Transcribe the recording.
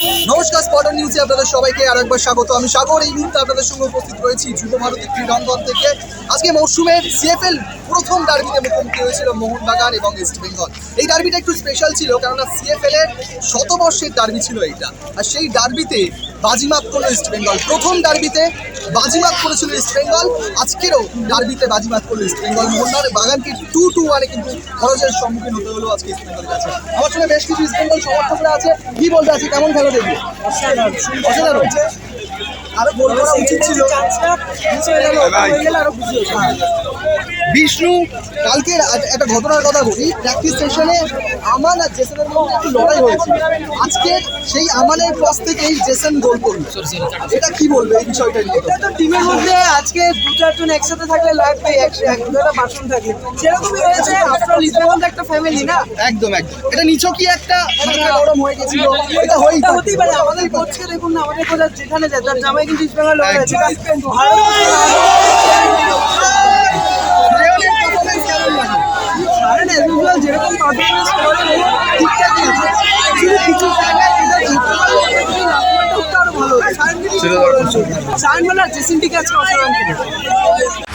নমস্কার স্পটার নিউজে আপনাদের সবাইকে আর একবার স্বাগত। আমি সাগর, এই মুহূর্তে আপনাদের সঙ্গে উপস্থিত রয়েছি যুব ভারতী ক্রীড়াঙ্গন থেকে। আজকে মৌসুমের সিএফএল প্রথম ডার্বিতে মুখোমুখি হয়েছিল মোহনবাগান এবং ইস্ট বেঙ্গল এই ডার্বিটা একটু স্পেশাল ছিল, কেননা সিএফএল এর শতবর্ষের ডার্বি ছিল এইটা। আর সেই ডার্বিতে বাজিমাত করল ইস্ট বেঙ্গল প্রথম ডার্বিতে বাজিমাত করেছিল ইস্ট বেঙ্গল আজকেরও ডার্বিতে বাজিমাত করল ইস্ট বেঙ্গল মোহনার বাগানকে টু টু ওয়ানে কিন্তু খরচের সম্মুখীন হতে হলো আজকে ইস্ট বেঙ্গলের কাছে। আমার সঙ্গে বেশ কিছু ইস্ট বেঙ্গল সমর্থকরা আছে। কি বলতে আছে? কেমন খেলা দেখবে? অসাধারণ। আরও বলব উচিত ছিল। বিষ্ণু কালকে একটা ঘটনার কথা বলি। প্র্যাকটিস সেশনে আমান আর জেসনের মধ্যে একটু লড়াই হয়েছে। আজকে সেই আমানের ক্রস থেকেই জেসন গোল করল। এটা কি বলবে এই বিষয়টা নিয়ে? এটা তো টিমের মধ্যে আজকে দু চারজন একসাথে থাকলে লাগবে একসাথে দুটা বাসন থাকলে সেরকমই হয়েছে আফটার ইসলাম একটা ফ্যামিলি না? একদম একদম। এটা নিছকই একটা গরম হয়ে গেছিল। এটা হয়েই থাকে। হতেই পারে। আমাদের কোচকে দেখুন না আমাদের কোচ যেখানে যায় তার জামাই কিন্তু ইস্ট বেঙ্গল হয়ে আছে। যেরকম পারফরমেন্স করে ঠিকঠাকই আছে শুধু কিছু জায়গায় যেটা ধরতে পারলে একটু লাভবানটা হতে আরও ভালো হতো সায়ন মিলার জেসিন টিকে আজকে অসাধারণ খেলেছে।